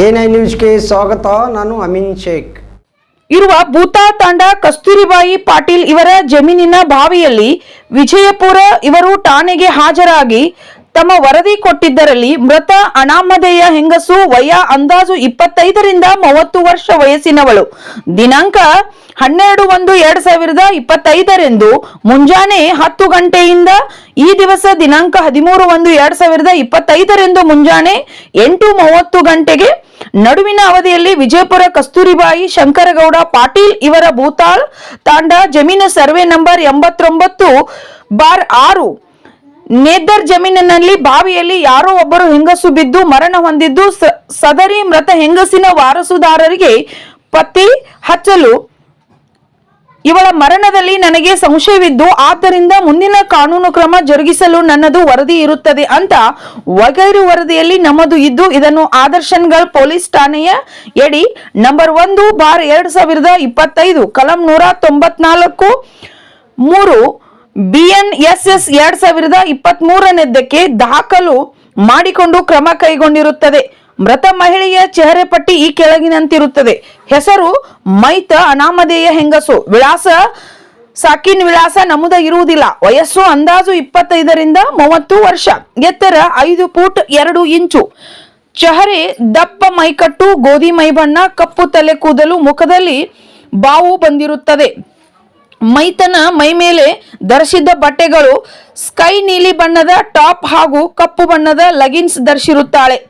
I ನ್ಯೂಸ್ಗೆ ಸ್ವಾಗತ, ನಾನು ಅಮಿನ್ ಶೇಖ್. ಇರುವ ಭೂತಾ ತಾಂಡ ಕಸ್ತೂರಿಬಾಯಿ ಪಾಟೀಲ್ ಇವರ ಜಮೀನಿನ ಬಾವಿಯಲ್ಲಿ ವಿಜಯಪುರ ಇವರು ಠಾಣೆಗೆ ಹಾಜರಾಗಿ ತಮ್ಮ ವರದಿ ಕೊಟ್ಟಿದ್ದರಲ್ಲಿ ಮೃತ ಅನಾಮಧೇಯ ಹೆಂಗಸು ವಯ ಅಂದಾಜು ಇಪ್ಪತ್ತೈದರಿಂದ ಮೂವತ್ತು ವರ್ಷ ವಯಸ್ಸಿನವಳು. ದಿನಾಂಕ ಹನ್ನೆರಡು ಒಂದು ಎರಡ್ ಸಾವಿರದ ಇಪ್ಪತ್ತೈದರೆಂದು ಮುಂಜಾನೆ ಹತ್ತು ಗಂಟೆಯಿಂದ ಈ ದಿವಸ ದಿನಾಂಕ ಹದಿಮೂರು ಒಂದು ಎರಡ್ ಸಾವಿರದ ಇಪ್ಪತ್ತೈದರೆಂದು ಮುಂಜಾನೆ ಎಂಟು ಮೂವತ್ತು ಗಂಟೆಗೆ ನಡುವಿನ ಅವಧಿಯಲ್ಲಿ ವಿಜಯಪುರ ಕಸ್ತೂರಿಬಾಯಿ ಶಂಕರಗೌಡ ಪಾಟೀಲ್ ಇವರ ಭೂತಾಳ್ ತಾಂಡ ಜಮೀನು ಸರ್ವೆ ನಂಬರ್ ಎಂಬತ್ತೊಂಬತ್ತು ಬಾರ್ ಆರು. ನೇದರ್ ಜಮೀನಿನಲ್ಲಿ ಬಾವಿಯಲ್ಲಿ ಯಾರೋ ಒಬ್ಬರು ಹೆಂಗಸು ಬಿದ್ದು ಮರಣ ಹೊಂದಿದ್ದು ಸದರಿ ಮೃತ ಹೆಂಗಸಿನ ವಾರಸುದಾರರಿಗೆ ಪತಿ ಹಚ್ಚಲು ಇವಳ ಮರಣದಲ್ಲಿ ನನಗೆ ಸಂಶಯವಿದ್ದು, ಆದ್ದರಿಂದ ಮುಂದಿನ ಕಾನೂನು ಕ್ರಮ ಜರುಗಿಸಲು ನನ್ನದು ವರದಿ ಇರುತ್ತದೆ ಅಂತ ವಗೈರು ವರದಿಯಲ್ಲಿ ನಮ್ಮದು ಇದ್ದು, ಇದನ್ನು ಆದರ್ಶನ್ಗಳ್ ಪೊಲೀಸ್ ಠಾಣೆಯ ಎಡಿ ನಂಬರ್ ಒಂದು ಬಾರ್ ಎರಡ್ ಸಾವಿರದ ಇಪ್ಪತ್ತೈದು, ಕಲಂ ನೂರ ತೊಂಬತ್ನಾಲ್ಕು, ಮೂರು ಬಿಎನ್ಎಸ್ಎಸ್ ಎರಡ್ ಸಾವಿರದ ಇಪ್ಪತ್ತ್ ಮೂರನೇದಕ್ಕೆ ದಾಖಲು ಮಾಡಿಕೊಂಡು ಕ್ರಮ ಕೈಗೊಂಡಿರುತ್ತದೆ. ಮೃತ ಮಹಿಳೆಯ ಚೆಹರೆ ಪಟ್ಟಿ ಈ ಕೆಳಗಿನಂತಿರುತ್ತದೆ. ಹೆಸರು ಮೈತ ಅನಾಮಧೇಯ ಹೆಂಗಸು. ವಿಳಾಸ ಸಾಕಿನ್ ವಿಳಾಸ ನಮೂದ ಇರುವುದಿಲ್ಲ. ವಯಸ್ಸು ಅಂದಾಜು ಇಪ್ಪತ್ತೈದರಿಂದ ಮೂವತ್ತು ವರ್ಷ. ಎತ್ತರ ಐದು ಫೂಟ್ ಎರಡು ಇಂಚು. ಚಹರೆ ದಪ್ಪ ಮೈಕಟ್ಟು, ಗೋಧಿ ಮೈಬಣ್ಣ, ಕಪ್ಪು ತಲೆ ಕೂದಲು ಮುಖದಲ್ಲಿ ಬಾವು ಬಂದಿರುತ್ತದೆ. ಮೈತನ ಮೈ ಮೇಲೆ ಧರಿಸಿದ್ದ ಬಟ್ಟೆಗಳು ಸ್ಕೈ ನೀಲಿ ಬಣ್ಣದ ಟಾಪ್ ಹಾಗೂ ಕಪ್ಪು ಬಣ್ಣದ ಲಗಿನ್ಸ್ ಧರಿಸಿರುತ್ತಾಳೆ.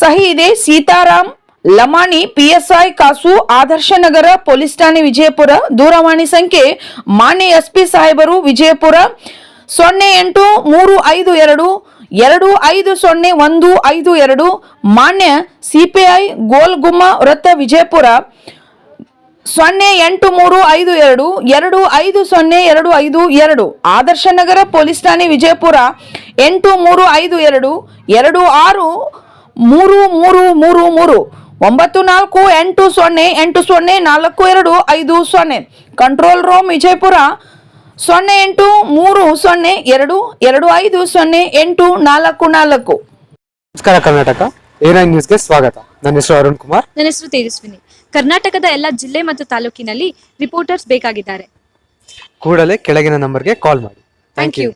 ಸಹಿ ಇದೆ. ಸೀತಾರಾಮ್ ಲಮಾಣಿ, ಪಿಎಸ್ಐ, ಕಾಸು, ಆದರ್ಶ ನಗರ, ಪೊಲೀಸ್ ಠಾಣೆ, ವಿಜಯಪುರ. ದೂರವಾಣಿ ಸಂಖ್ಯೆ ಮಾನ್ಯ ಎಸ್ಪಿ ಸಾಹೇಬರು, ವಿಜಯಪುರ. ಸೊನ್ನೆ ಎಂಟು ಮೂರು ಐದು ಎರಡು ಎರಡು ಐದು ಸೊನ್ನೆ ಒಂದು ಐದು ಎರಡು, ಮಾನ್ಯ ಸಿಪಿಐ, ಗೋಲ್ಗುಮ್ಮ ವೃತ್ತ, ವಿಜಯಪುರ. ಸೊನ್ನೆ ಎಂಟು ಮೂರು ಐದು ಎರಡು ಎರಡು ಐದು ಸೊನ್ನೆ ಎರಡು ಐದು ಎರಡು, ಆದರ್ಶ ನಗರ, ಪೊಲೀಸ್ ಠಾಣೆ, ವಿಜಯಪುರ. ಎಂಟು ಮೂರು ಐದು ಎರಡು ಎರಡು ಆರು ಮೂರು ಮೂರು ಮೂರು ಮೂರು. ಒಂಬತ್ತು ನಾಲ್ಕು ಎಂಟು ಸೊನ್ನೆ ಎಂಟು ಸೊನ್ನೆ ನಾಲ್ಕು ಎರಡು ಐದು ಸೊನ್ನೆ. Control room Vijayapura. ಸೊನ್ನೆ ಎಂಟು ಮೂರು ಸೊನ್ನೆ ಎರಡು ಎರಡು ಐದು ಸೊನ್ನೆ ಎಂಟು ನಾಲ್ಕು ನಾಲ್ಕು. ನಮಸ್ಕಾರ ಕರ್ನಾಟಕ. ಏರೈನ್ ನ್ಯೂಸ್ಗೆ ಸ್ವಾಗತ. ನನ್ನ ಹೆಸರು ಅರುಣ್ ಕುಮಾರ್. ನನ್ನ ಹೆಸರು ತೇಜಸ್ವಿನಿ. ಕರ್ನಾಟಕದ ಎಲ್ಲ ಜಿಲ್ಲೆ ಮತ್ತು ತಾಲೂಕಿನಲ್ಲಿ ರಿಪೋರ್ಟರ್ಸ್ ಬೇಕಾಗಿದ್ದಾರೆ. ಕೂಡಲೇ ಕೆಳಗಿನ ನಂಬರ್ಗೆ ಕಾಲ್ ಮಾಡಿ. Thank you